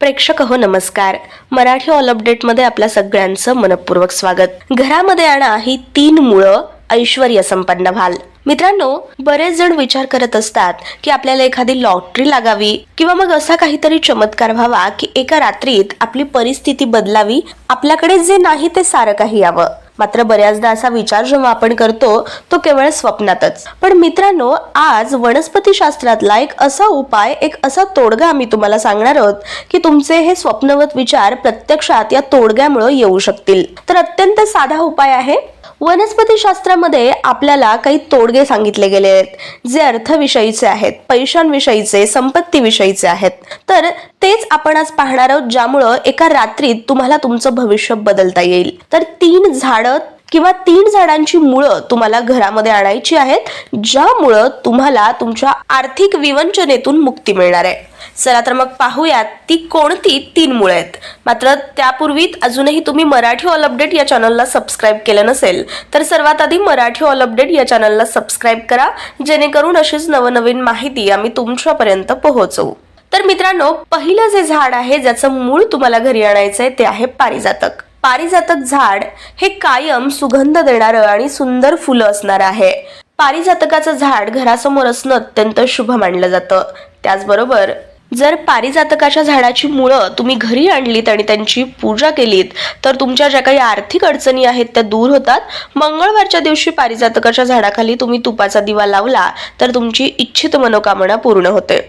प्रेक्षक हो नमस्कार. मराठी ऑल अपडेटमध्ये आपल्या सगळ्यांचं मनपूर्वक स्वागत. घरामध्ये आणा ही तीन मुळं ऐश्वर संपन्न व्हाल मित्रांनो बरेच जण विचार करत असतात की आपल्याला एखादी लॉटरी लागावी किंवा मग असा काहीतरी चमत्कार व्हावा की एका रात्रीत आपली परिस्थिती बदलावी आपल्याकडे जे नाही ते सारं काही यावं. मात्र बऱ्याचदा असा विचार जेव्हा आपण करतो तो केवळ स्वप्नातच. पण मित्रांनो आज वनस्पती शास्त्रातला एक असा उपाय एक असा तोडगा आम्ही तुम्हाला सांगणार आहोत की तुमचे हे स्वप्नवत विचार प्रत्यक्षात या तोडग्यामुळे येऊ शकतील. तर अत्यंत साधा उपाय आहे वनस्पतीशास्त्रामध्ये आपल्याला काही तोडगे सांगितले गेले आहेत जे अर्थविषयीचे आहेत पैशांविषयीचे संपत्तीविषयीचे आहेत. तर तेच आपण आज पाहणार आहोत ज्यामुळं एका रात्रीत तुम्हाला तुमचं भविष्य बदलता येईल. तर तीन झाडं किंवा तीन झाडांची मुळं तुम्हाला घरामध्ये आणायची आहेत ज्यामुळं तुम्हाला तुमच्या आर्थिक विवंचनेतून मुक्ती मिळणार आहे. चला तर मग पाहूयात ती कोणती तीन मुळे आहेत. मात्र त्यापूर्वी अजूनही तुम्ही मराठी ऑल अपडेट या चॅनलला सबस्क्राईब केलं नसेल तर सर्वात आधी मराठी ऑल अपडेट या चॅनलला सबस्क्राईब करा जेणेकरून अशीच नवनवीन माहिती आम्ही तुमच्यापर्यंत पोहोचवू. तर मित्रांनो पहिलं जे झाड आहे ज्याचं मूळ तुम्हाला घरी आणायचं आहे ते आहे पारिजातक. पारिजातक झाड हे कायम सुगंध देणारं आणि सुंदर फुलं असणारं आहे. पारिजातकाचं झाड घरासमोर असणं अत्यंत शुभ मानलं जातं. त्याचबरोबर जर पारिजातकाच्या झाडाची मुळं तुम्ही घरी आणलीत आणि त्यांची पूजा केलीत तर तुमच्या ज्या काही आर्थिक अडचणी आहेत त्या दूर होतात. मंगळवारच्या दिवशी पारिजातकाच्या झाडाखाली तुम्ही तुपाचा दिवा लावला तर तुमची इच्छित मनोकामना पूर्ण होते.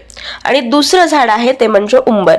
आणि दुसरं झाड आहे ते म्हणजे उंबर.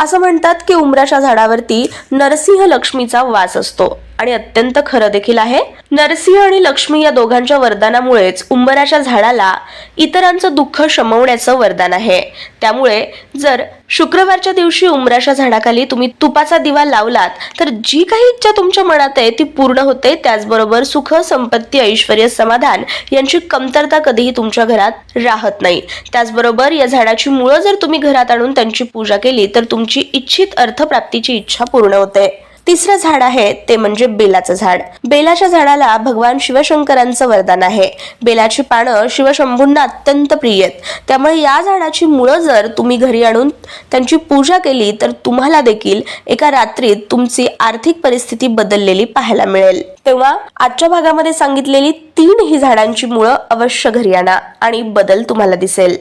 असं म्हणतात की उमराच्या झाडावरती नरसिंह लक्ष्मीचा वास असतो. आणि अत्यंत खरं देखील आहे. नरसिंह आणि लक्ष्मी या दोघांच्या वरदानामुळेच उंबराच्या झाडाला इतरांचं दुःख शमवण्याचं वरदान आहे. त्यामुळे जर शुक्रवारच्या दिवशी उंबराच्या झाडाखाली तुम्ही तुपाचा दिवा लावलात तर जी काही इच्छा तुमच्या मनात आहे ती पूर्ण होते. त्याचबरोबर सुख संपत्ती ऐश्वर समाधान यांची कमतरता कधीही तुमच्या घरात राहत नाही. त्याचबरोबर या झाडाची मुळं जर तुम्ही घरात आणून त्यांची पूजा केली तर तुमची इच्छित अर्थप्राप्तीची इच्छा पूर्ण होते. तिसरं झाड आहे ते म्हणजे बेलाचं झाड. बेलाच्या झाडाला भगवान शिवशंकरांचं वरदान आहे. बेलाची पानं शिवशंभूंना अत्यंत प्रिय आहेत. त्यामुळे या झाडाची मुळं जर तुम्ही घरी आणून त्यांची पूजा केली तर तुम्हाला देखील एका रात्रीत तुमची आर्थिक परिस्थिती बदललेली पाहायला मिळेल. तेव्हा आजच्या भागामध्ये सांगितलेली तीन ही झाडांची मुळं अवश्य घरी आणा आणि बदल तुम्हाला दिसेल.